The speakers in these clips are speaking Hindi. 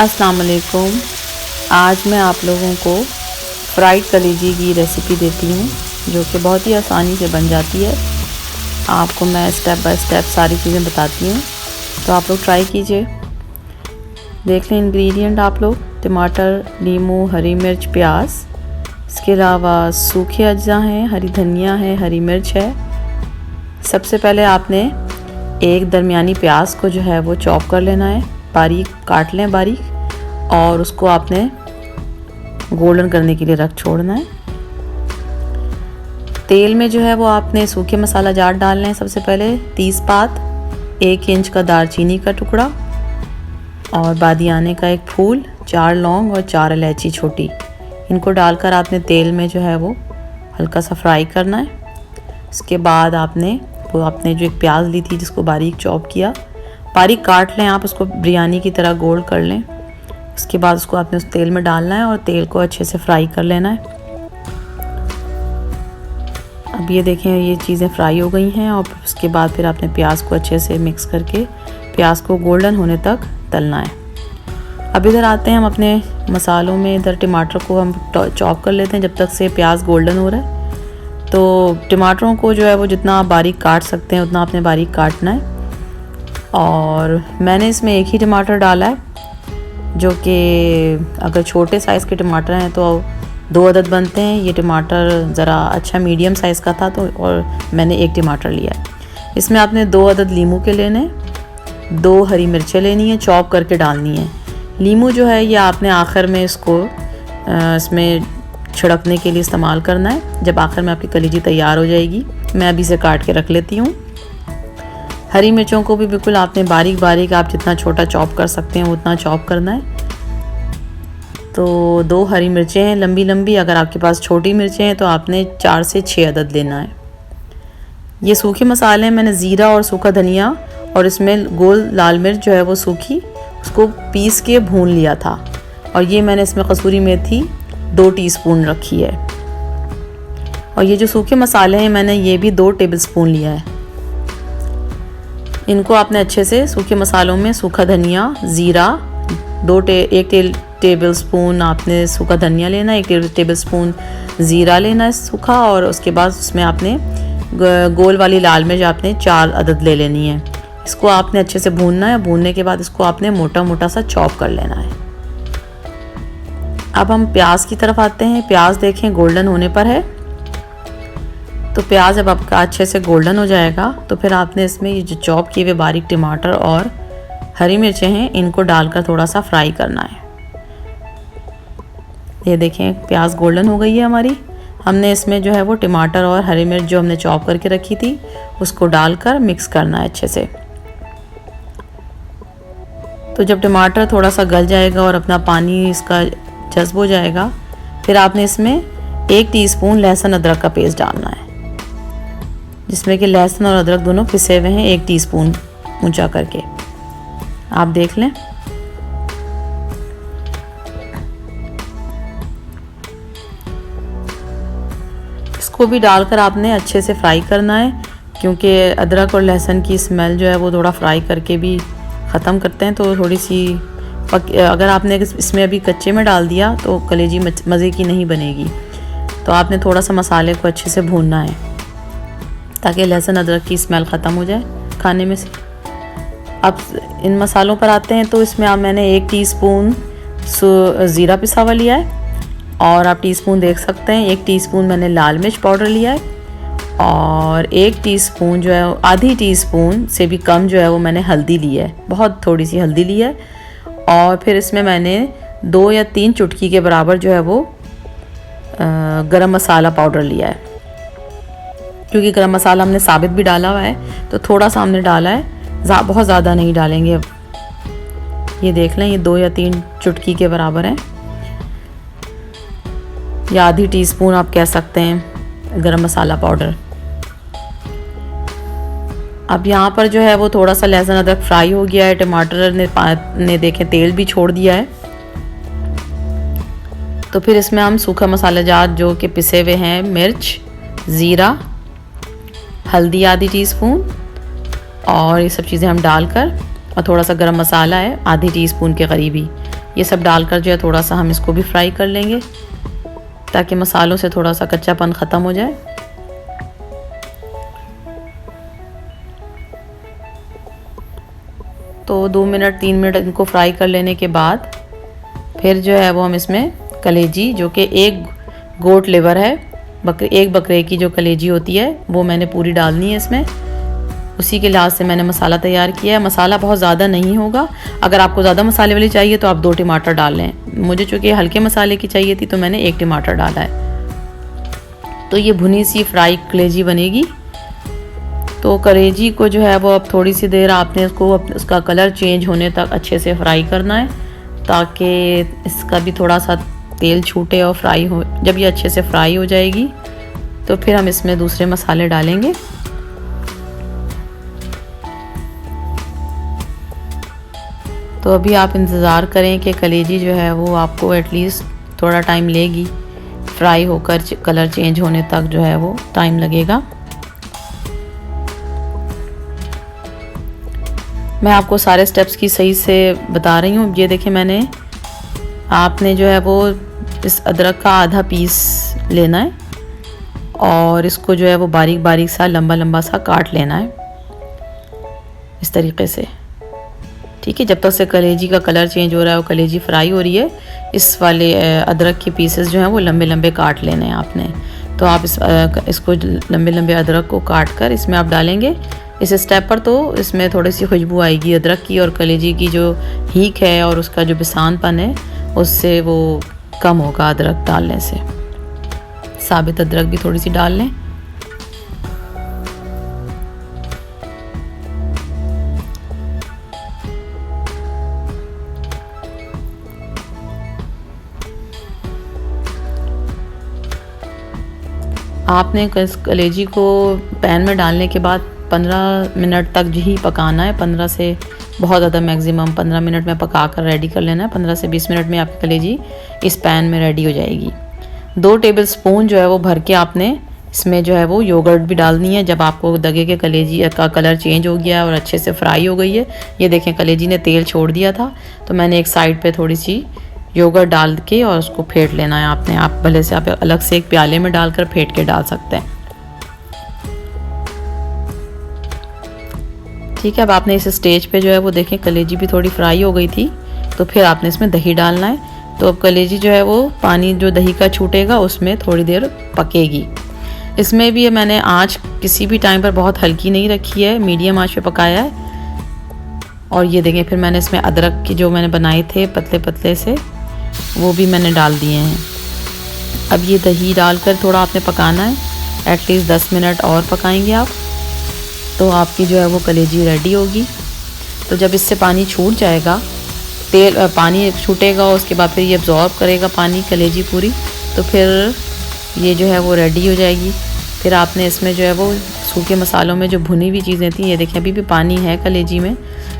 अस्सलाम वालेकुम आज मैं आप लोगों को फ्राइड कलेजी की रेसिपी देती हूँ, जो कि बहुत ही आसानी से बन जाती है। आपको मैं स्टेप बाय स्टेप सारी चीज़ें बताती हूँ तो आप लोग ट्राई कीजिए। देख लें इंग्रेडिएंट आप लोग, टमाटर, नींबू, हरी मिर्च, प्याज। इसके अलावा सूखे अज्जा हैं, हरी धनिया है, हरी मिर्च है। सबसे पहले आपने एक दरमियानी प्याज को जो है वो चॉप कर लेना है, बारीक काट लें बारीक। और उसको आपने गोल्डन करने के लिए रख छोड़ना है। तेल में जो है वो आपने सूखे मसाला जार डालना है सबसे पहले तीस पात, एक इंच का दालचीनी का टुकड़ा और बादियाने का एक फूल, चार लौंग और चार इलायची छोटी। इनको डालकर आपने तेल में जो है वो हल्का सा फ्राई करना है। उसके बाद आपने, वो आपने जो एक प्याज ली थी जिसको बारीक चॉप किया, बारीक काट लें आप, उसको बिरयानी की तरह गोल कर लें। उसके बाद उसको आपने उस तेल में डालना है और तेल को अच्छे से फ्राई कर लेना है। अब ये देखें, ये चीज़ें फ्राई हो गई हैं और उसके बाद फिर आपने प्याज को अच्छे से मिक्स करके प्याज को गोल्डन होने तक तलना है। अब इधर आते हैं, हम अपने मसालों में इधर टमाटर को हम चॉप कर लेते हैं जब तक से प्याज गोल्डन हो रहा है। तो टमाटरों को जो है वो जितना आप बारीक काट सकते हैं, उतना आपने बारीक काटना है। और मैंने इसमें एक ही टमाटर डाला है। जो कि अगर छोटे साइज़ के टमाटर हैं तो दो अदद बनते हैं। ये टमाटर ज़रा अच्छा मीडियम साइज़ का था तो और मैंने एक टमाटर लिया है। इसमें आपने दो अदद लीमू के लेने दो हरी मिर्चें लेनी है, चॉप करके डालनी है। लीमू जो है ये आपने आखिर में इसको इसमें छिड़कने के लिए इस्तेमाल करना है। जब आखिर में आपकी कलीजी तैयार हो जाएगी, मैं अभी इसे काट के रख लेती हूँ। हरी मिर्चों को भी बिल्कुल आपने बारीक बारीक आप जितना छोटा चॉप कर सकते हैं उतना चॉप करना है। तो दो हरी मिर्चें हैं लंबी लंबी अगर आपके पास छोटी मिर्चें हैं तो आपने चार से छः अदद लेना है। ये सूखे मसाले हैं, मैंने ज़ीरा और सूखा धनिया और इसमें गोल लाल मिर्च जो है वो सूखी, उसको पीस के भून लिया था। और ये मैंने इसमें कसूरी मेथी दो टीस्पून रखी है। और ये जो सूखे मसाले हैं, मैंने ये भी दो टेबल स्पून लिया है। इनको आपने अच्छे से सूखे मसालों में सूखा धनिया ज़ीरा दो टे एक टे, टेबल स्पून आपने सूखा धनिया लेना एक टेबल स्पून ज़ीरा लेना है सूखा और उसके बाद उसमें आपने गोल वाली लाल मिर्च आपने चार अदद ले लेनी है। इसको आपने अच्छे से भूनना है भूनने के बाद इसको आपने मोटा मोटा सा चॉप कर लेना है। अब हम प्याज की तरफ़ आते हैं। प्याज देखें गोल्डन होने पर है। तो प्याज जब आपका अच्छे से गोल्डन हो जाएगा तो फिर आपने इसमें ये जो चॉप किए हुए बारीक टमाटर और हरी मिर्चें हैं, इनको डालकर थोड़ा सा फ्राई करना है। ये देखें, प्याज गोल्डन हो गई है हमारी। हमने इसमें जो है वो टमाटर और हरी मिर्च जो हमने चॉप करके रखी थी, उसको डालकर मिक्स करना है अच्छे से। तो जब टमाटर थोड़ा सा गल जाएगा और अपना पानी इसका जज्ब हो जाएगा, फिर आपने इसमें एक टीस्पून लहसुन अदरक का पेस्ट डालना है। जिसमें कि लहसुन और अदरक दोनों पिसे हुए हैं एक टीस्पून ऊँचा करके। आप देख लें। इसको भी डालकर आपने अच्छे से फ्राई करना है, क्योंकि अदरक और लहसुन की स्मेल जो है वो थोड़ा फ्राई करके भी ख़त्म करते हैं तो थोड़ी सी पक, अगर आपने इसमें अभी कच्चे में डाल दिया तो कलेजी मज़े की नहीं बनेगी। तो आपने थोड़ा सा मसाले को अच्छे से भूनना है। ताकि लहसुन, अदरक की स्मेल ख़त्म हो जाए खाने में से। अब इन मसालों पर आते हैं तो इसमें आप मैंने एक टीस्पून ज़ीरा पिसा हुआ लिया है और आप टीस्पून देख सकते हैं, एक टीस्पून मैंने लाल मिर्च पाउडर लिया है और एक टीस्पून जो है, आधी टीस्पून से भी कम जो है वो मैंने हल्दी ली है, बहुत थोड़ी सी हल्दी ली है और फिर इसमें मैंने दो या तीन चुटकी के बराबर जो है वो गरम मसाला पाउडर लिया है। क्योंकि गरम मसाला हमने साबित भी डाला हुआ है तो थोड़ा सा हमने डाला है। जा, बहुत ज़्यादा नहीं डालेंगे अब। ये देख लें ये दो या तीन चुटकी के बराबर है। या आधी टीस्पून आप कह सकते हैं गरम मसाला पाउडर। अब यहाँ पर जो है वो थोड़ा सा लहसुन अदरक फ्राई हो गया है टमाटर ने ने देखे तेल भी छोड़ दिया है। तो फिर इसमें हम सूखा मसाला जात जो कि पिसे हुए हैं मिर्च ज़ीरा हल्दी आधी टी स्पून और ये सब चीज़ें हम डालकर और थोड़ा सा गरम मसाला है, आधी टी स्पून के करीबी। ये सब डालकर जो है थोड़ा सा हम इसको भी फ्राई कर लेंगे ताकि मसालों से थोड़ा सा कच्चापन ख़त्म हो जाए। तो दो मिनट, तीन मिनट इनको फ्राई कर लेने के बाद फिर जो है वो हम इसमें कलेजी, जो कि एक गोट लिवर है बकरे, एक बकरे की जो कलेजी होती है, वो मैंने पूरी डालनी है इसमें। उसी के लिहाज से मैंने मसाला तैयार किया है। मसाला बहुत ज़्यादा नहीं होगा। अगर आपको ज़्यादा मसाले वाली चाहिए तो आप दो टमाटर डाल लें। मुझे चूँकि हल्के मसाले की चाहिए थी तो मैंने एक टमाटर डाला है। तो ये भुनी सी फ्राई कलेजी बनेगी। तो कलेजी को जो है, वो अब थोड़ी सी देर आपने उसको उसका कलर चेंज होने तक अच्छे से फ्राई करना है, ताकि इसका भी थोड़ा सा तेल छूटे और फ्राई हो, जब ये अच्छे से फ्राई हो जाएगी तो फिर हम इसमें दूसरे मसाले डालेंगे। तो अभी आप इंतज़ार करें कि कलेजी जो है, वो आपको एटलीस्ट थोड़ा टाइम लेगी। फ्राई होकर कलर चेंज होने तक जो है, वो टाइम लगेगा। मैं आपको सारे स्टेप्स की सही से बता रही हूँ। ये देखिए मैंने आपने जो है वो इस अदरक का आधा पीस लेना है और इसको जो है वो बारीक बारीक सा, लंबा लंबा सा काट लेना है इस तरीके से। ठीक है, जब तक से कलेजी का कलर चेंज हो रहा है और कलेजी फ्राई हो रही है, इस वाले अदरक के पीसेस जो हैं वो लंबे लंबे काट लेने हैं आपने। तो आप इस इसको लंबे लंबे अदरक को काट कर इसमें आप डालेंगे। इस स्टेप पर तो इसमें थोड़ी सी खुशबू आएगी अदरक की और कलेजी की जो हीक है और उसका जो बिसानपन है उससे वो कम होगा अदरक डालने से। साबित अदरक भी थोड़ी सी डाल लें। आपने कलेजी को पैन में डालने के बाद 15 मिनट तक ही पकाना है 15 से बहुत ज़्यादा मैक्सिमम 15 मिनट में पका कर रेडी कर लेना है। 15 से 20 मिनट में आपकी कलेजी इस पैन में रेडी हो जाएगी। दो टेबल स्पून जो है वो भर के आपने इसमें जो है वो योगर्ट भी डालनी है। जब आपको दगे के कलेजी का कलर चेंज हो गया और अच्छे से फ्राई हो गई है, ये देखें कलेजी ने तेल छोड़ दिया था तो मैंने एक साइड पे थोड़ी सी योगर्ट डाल के और उसको फेंट लेना है आपने। आप भले से आप अलग से एक प्याले में डालकर फेंट के डाल सकते हैं। ठीक है, अब आपने इस स्टेज पे जो है वो देखें, कलेजी भी थोड़ी फ्राई हो गई थी तो फिर आपने इसमें दही डालना है। तो अब कलेजी जो है वो पानी, जो दही का छूटेगा, उसमें थोड़ी देर पकेगी। इसमें भी मैंने आँच किसी भी टाइम पर बहुत हल्की नहीं रखी है मीडियम आँच पे पकाया है। और ये देखें, फिर मैंने इसमें अदरक की जो मैंने बनाए थे पतले पतले से, वो भी मैंने डाल दिए हैं। अब ये दही डालकर थोड़ा आपने पकाना है। एटलीस्ट दस मिनट और पकाएँगे आप। तो आपकी जो है वो कलेजी रेडी होगी। तो जब इससे पानी छूट जाएगा, तेल पानी छूटेगा, उसके बाद फिर ये अब्जॉर्ब करेगा पानी, कलेजी पूरी तो फिर ये जो है वो रेडी हो जाएगी। फिर आपने इसमें जो है वो सूखे मसालों में जो भुनी हुई चीज़ें थी, ये देखें अभी भी पानी है कलेजी में।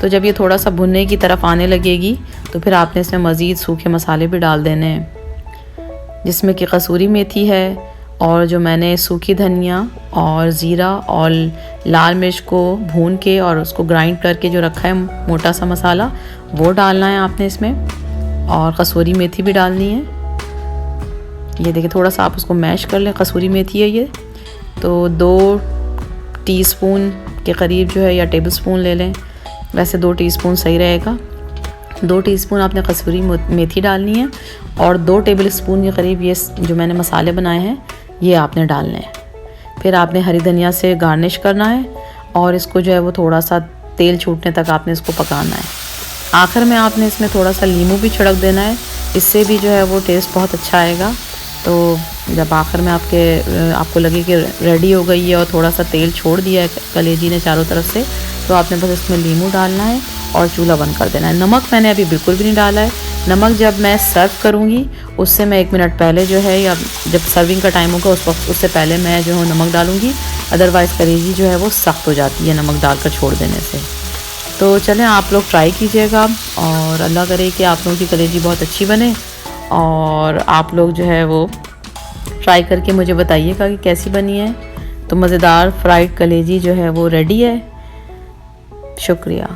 तो जब ये थोड़ा सा भुनने की तरफ़ आने लगेगी तो फिर आपने इसमें मज़ीद सूखे मसाले भी डाल देने हैं, जिसमें कि कसूरी मेथी है और जो मैंने सूखी धनिया और ज़ीरा और लाल मिर्च को भून के और उसको ग्राइंड करके जो रखा है मोटा सा मसाला, वो डालना है आपने इसमें। और कसूरी मेथी भी डालनी है। ये देखिए, थोड़ा सा आप उसको मैश कर लें। कसूरी मेथी है ये। तो दो टीस्पून के करीब जो है या टेबल स्पून ले लें। वैसे दो टीस्पून सही रहेगा। दो टीस्पून आपने कसूरी मेथी डालनी है। और दो टेबल स्पून के करीब ये जो मैंने मसाले बनाए हैं ये आपने डालने हैं। फिर आपने हरी धनिया से गार्निश करना है और इसको जो है वो थोड़ा सा तेल छूटने तक आपने इसको पकाना है। आखिर में आपने इसमें थोड़ा सा लीमू भी छिड़क देना है। इससे भी जो है वो टेस्ट बहुत अच्छा आएगा। तो जब आखिर में आपके, आपको लगे कि रेडी हो गई है और थोड़ा सा तेल छोड़ दिया है कलेजी ने चारों तरफ़ से तो आपने बस इसमें लीमू डालना है और चूल्हा बंद कर देना है। नमक मैंने अभी बिल्कुल भी नहीं डाला है। नमक जब मैं सर्व करूँगी उससे मैं एक मिनट पहले जो है, या जब सर्विंग का टाइम होगा, उस वक्त उससे पहले मैं जो है नमक डालूँगी। अदरवाइज़ कलेजी जो है वो सख्त हो जाती है नमक डालकर छोड़ देने से। तो चलें, आप लोग ट्राई कीजिएगा और अल्लाह करे कि आप लोगों की कलेजी बहुत अच्छी बने और आप लोग जो है वो ट्राई करके मुझे बताइएगा कि कैसी बनी है। तो मज़ेदार फ्राइड कलेजी जो है वो रेडी है। शुक्रिया।